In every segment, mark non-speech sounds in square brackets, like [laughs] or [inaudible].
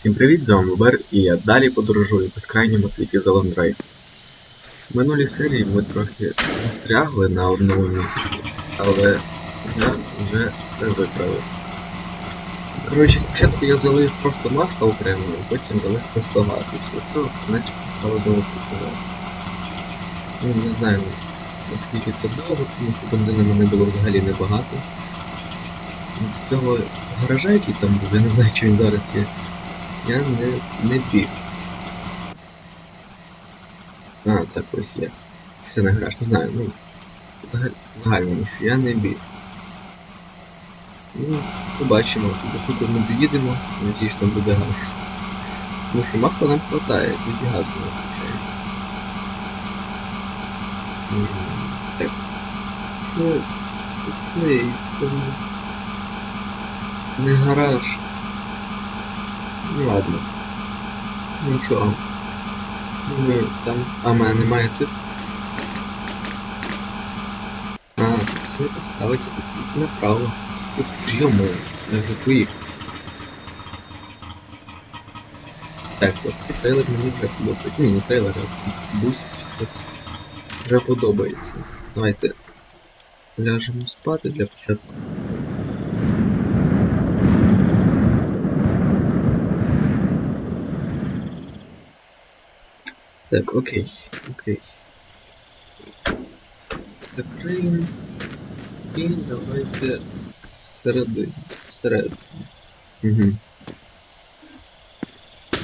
Всім привіт, з вами Бер, і я далі подорожую в безкрайньому світі Зеландрей. В минулій серії ми трохи застрягли на одному місці, але я вже це виправив. Коротше, спочатку я залив просто масло окремо, а потім залив просто газ, і все це наче стало довго. Ну, не знаю, наскільки це довго, тому що бензину мене було взагалі небагато. З цього гаража, який там був, я не знаю, чи він зараз є. Я не, не біг. А, так ось є. Ще не граш, не знаю, ну. загаль- Загально, що я не біг. Ну, побачимо, до тут ми доїдемо, надіюсь, там буде газ. Тому що масла нам хватає, тільки газу не вистачає. Так. Це, цей, це не- не гараж. Ну ладно. Нічого. Ми там. А, мене немає цих. А, все поставиться тут направо. Йому, я вже поїхав. Так, от трейлер мені вже подобається. Ні, не трейлер, а бус. От Вже подобається. Давайте ляжемо спати для початку. Так, окей, окей. Закриємо. І давайте всередині. Всередині. Угу.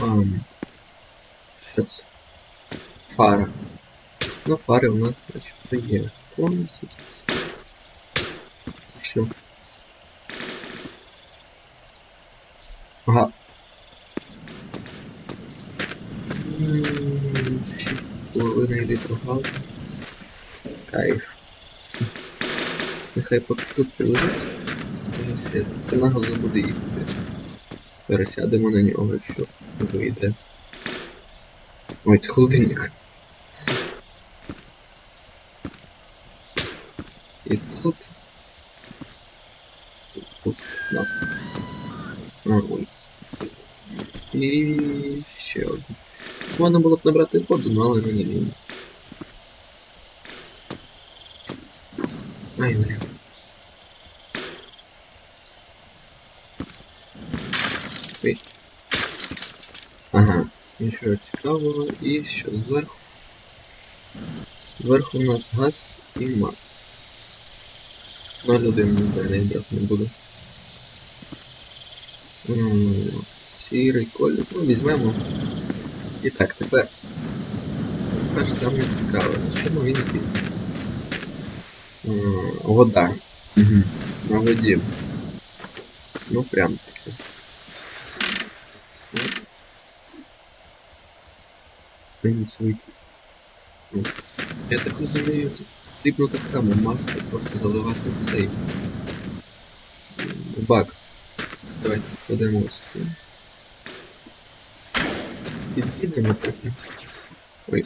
Мам. Що це? Фара. Ну, фари у нас, значить, є. Повністю. Що? Ага. М, Половина літру газу. Кайф. Нехай поки тут прилежить. Це на газу буде їхати. Пересядемо на нього, що вийде. Ой, це холодильник. І тут. Тут, на. Ой. І ще один. Можна було б набрати воду, ну, але мені лінь. Ай, блін. Ага, нічого цікавого. І що зверху? Зверху у нас газ і мат. 0,1 не знаю, брати не буду. Сірий колір, ну візьмемо. І так, тепер. Тепер саме цікаве. Чому він якийсь? Вода. Угу. На воді. Ну прям таки. Принесуть. Ну, Я так розумію, тут потрібно так само масло просто заливати в цей. бак. Давайте кладемо ось це. Під'їдемо трохи. Ой.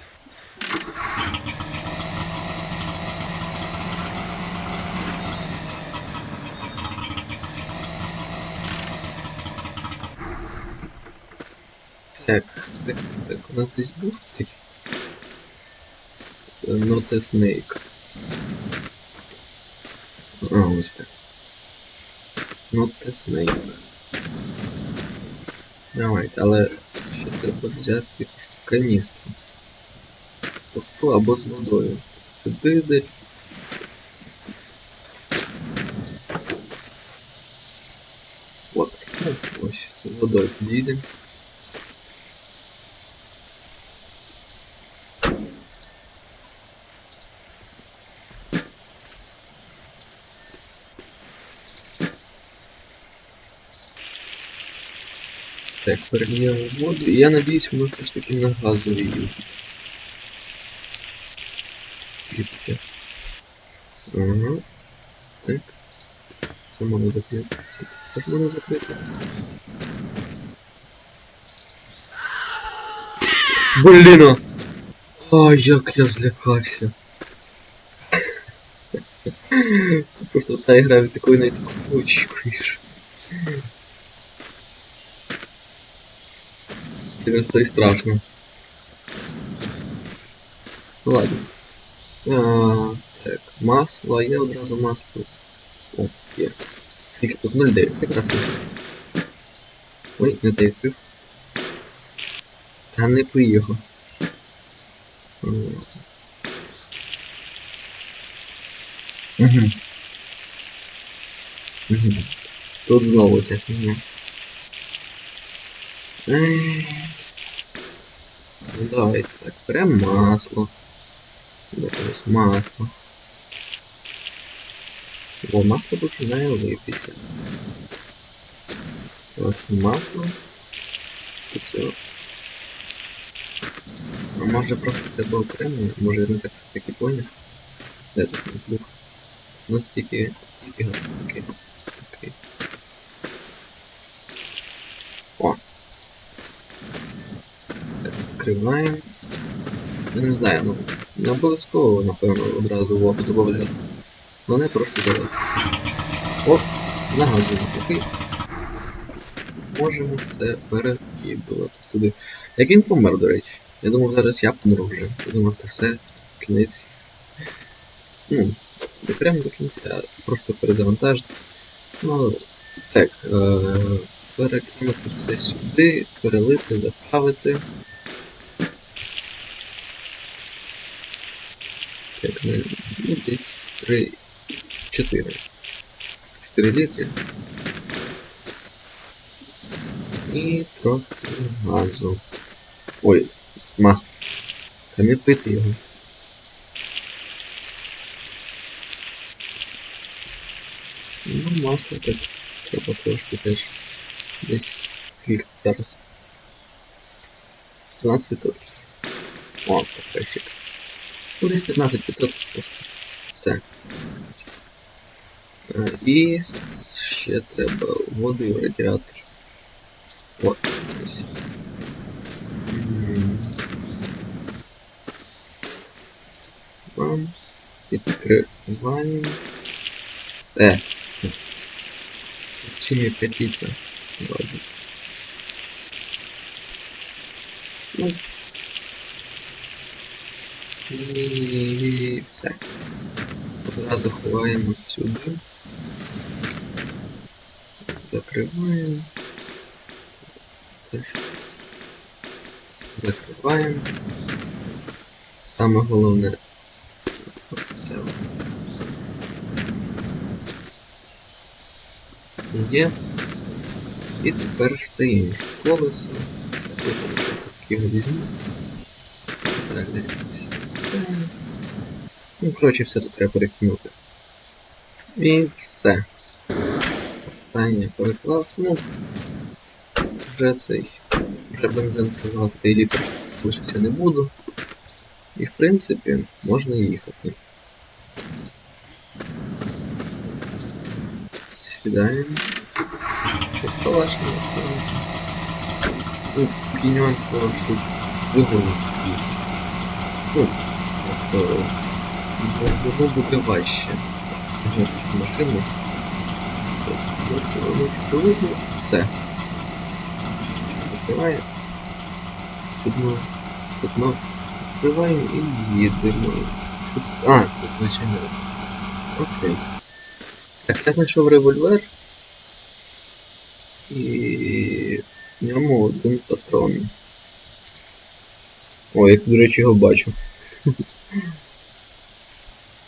Так, так, так, у нас здесь був такий. Е, Not a snake. А, ось так. Not a snake. Давайте, але ще треба взяти якусь каністру. Тобто або з водою. Це дизель. От, ну, ось, з водою підійдемо. Так, перельємо воду. І я надіюсь, воно все ж таки на газовій. Їздить. Ага. Так. Це можна закрити. Це можна закрити. Блін! А, як я злякався. Просто та гра від такої навіть очікуєш. Через і страшно. Ну ладно. А, так, масло, є одразу масло. О, є. Скільки тут 0,9, якраз не. Ой, не той відкрив. Та не поїхав. Угу. Угу. Тут знову ця фігня. Ну давайте так, беремо масло. Якось масло. Бо масло починає липити. Ось масло. Все. А може просто треба окремо, може я не так таки поняв. Тут не був? У нас тільки тільки окей. Окей. О. Так. Я не знаю, ну не обов'язково, напевно, одразу воду додати. Вони просто додати. О, нагадуємо такий. Можемо це перекидувати туди. Як він помер, до речі. Я думав, зараз я помру вже. Я думав, це все кінець. Ну, не прямо до кінця, просто перезавантажити. Ну, так, е перекинути це сюди, перелити, заправити. Так, ну, десь 3, 4. 4 літри. І трохи газу. Ой, масло. Та не пити його. Ну, масло так треба трошки теж. Десь скільки зараз. 17%. О, perfect. Десь 15% просто. Так. Е, І ще треба воду і радіатор. От. Вам відкриваємо. Е. Чим я п'ятіця? Ладно. Ну. І все. Одразу ховаємо сюди. Закриваємо. Закриваємо. Саме головне. Це є. І тепер все інше. Колесо. Так, його візьму. Так, десь. Ну, коротше, все тут треба перекинути. І все. Останнє переклав. Ну, вже цей. Вже бензин сказав, цей літр залишився не буду. І в принципі можна їхати. Сідаємо. Калашник. Ну, того, що тут вигону. Ну, воно буде важче. Машину. Тобто, воно відповідно, все. Відкриває. Судно, судно відкриваємо і їдемо. А, це звичайно. Окей. Так, я знайшов револьвер. І в ньому один патрон. О, я тут, до речі, його бачу.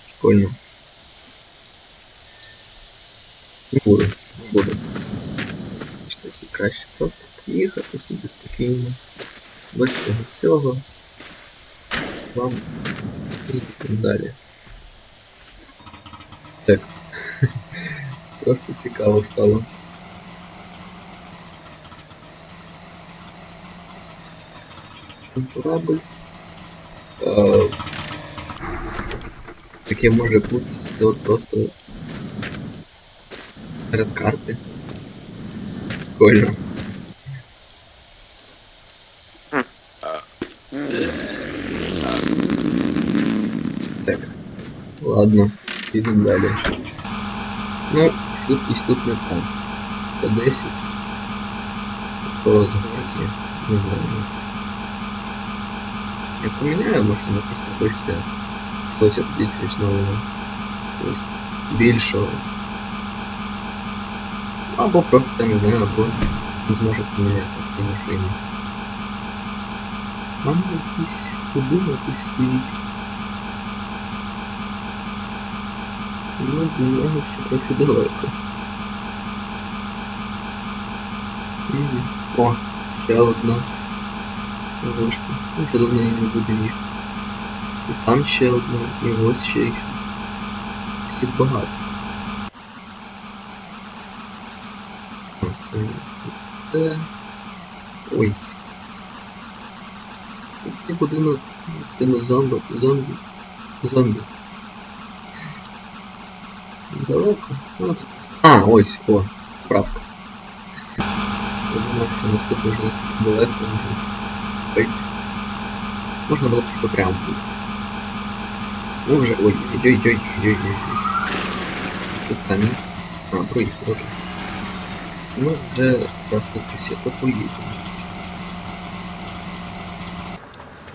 Прикольно. Не буду, не буду. Таки краще просто поїхати собі спокійно. Без цього всього. Вам і так далі. Так. [laughs] Просто цікаво стало. Корабль. Е, Таке може бути, це от просто серед карти. Прикольно. Так. Ладно, підемо далі. Ну, швидкість тут не там. 110. По згорки Не знаю. Я поміняю машину, просто хочеться щось обдіти щось нового. Щось більшого. Або просто, не знаю, або не зможу поміняти в цій машині. Там якийсь будинок і стоїть. Ну, до нього ще трохи далеко. Мгм. О, ще одна. Це вишка. Ну, до неї не буде їхати. І там ще одна, і ось ще їх. Їх багато. Ой. Це будинок з тими зомбі, зомбі, зомбі. Далеко. А, ось, о, справка. Я думав, що наступний вже далеко вже. Капець. Можна було просто прямо бути. Ну вже. Ой, йой, йой, йой, йой, йой. Тут камінь. А, проїзд, окей. Ми вже просто всі то поїдемо.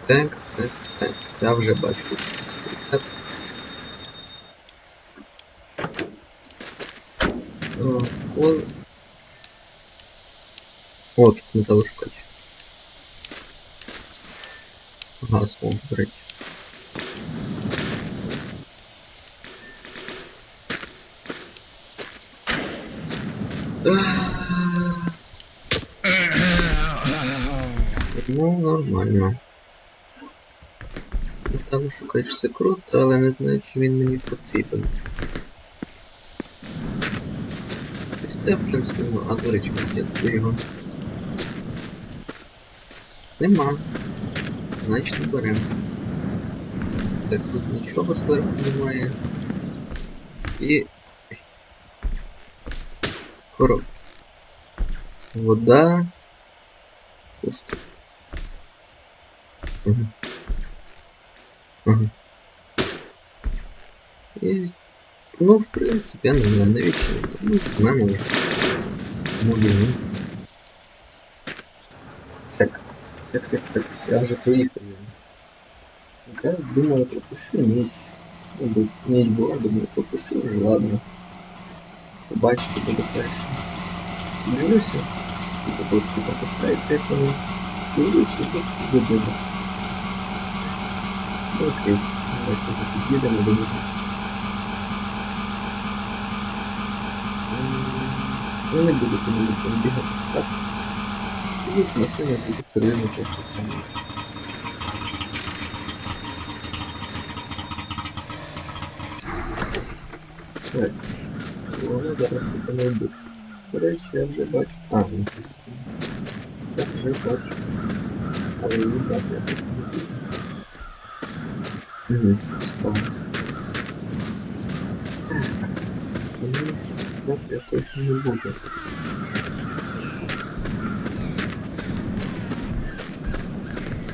Так, так, так. Я вже бачу. Так. О, о. О, тут металошукач. Газ, о, до речі. Ну, нормально. Металошукач все круто, але не знаю, чи він мені потрібен. Це, в принципі, ну, а до речі, я його. Нема. Значить не беремо. Так, тут нічого зверху немає. І. Коробки. Вода. Пусто. Угу. Ага. І. Ну, в принципі, я не знаю, навіщо. Ну, візьмемо вже. Мобільний. Так, так, так. Я вже приїхав. Якраз думаю, пропущу ніч. Ну, ніч була, думаю, пропущу вже, ладно. Побачити буде перше. Дивлюся. І тут пускають цифрами. Дивлюся, тут забуду. Ну, Окей. Давайте під'їдемо них. Я не буду тому бігати. Так. І машина звідти серйозно просто там. Так. Вони зараз тут не йдуть. До речі, я вже бачу. А, ну. Я вже бачу. Але її так я тут не бачу. Угу. Так. Мені так якось не буде.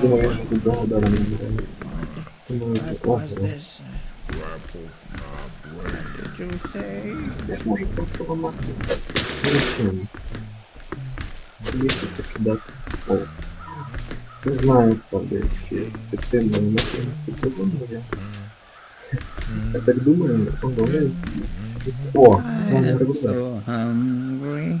думаю, я з одного удару не буде. Думаю, What о, was this? What did you say? я ж можу просто ламати. Нічим. Більше покидати. О. Не знаю, правда, чи ефективно на це подумаю. Я так думаю, о, вони... О, I вони am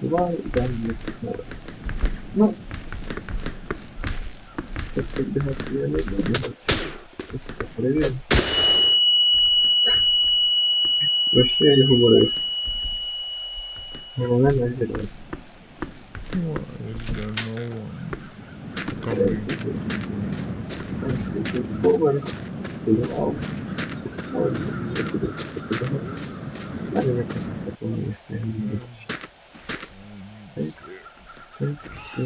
2 и данные технологии. Ну, сейчас подбегать я не буду. Сейчас все проверим. Вообще я не говорю. Нормально озирается. Ну, это новое. Как бы. Повар. Перевал. Ну, якось такого не все не буде. Так, так, що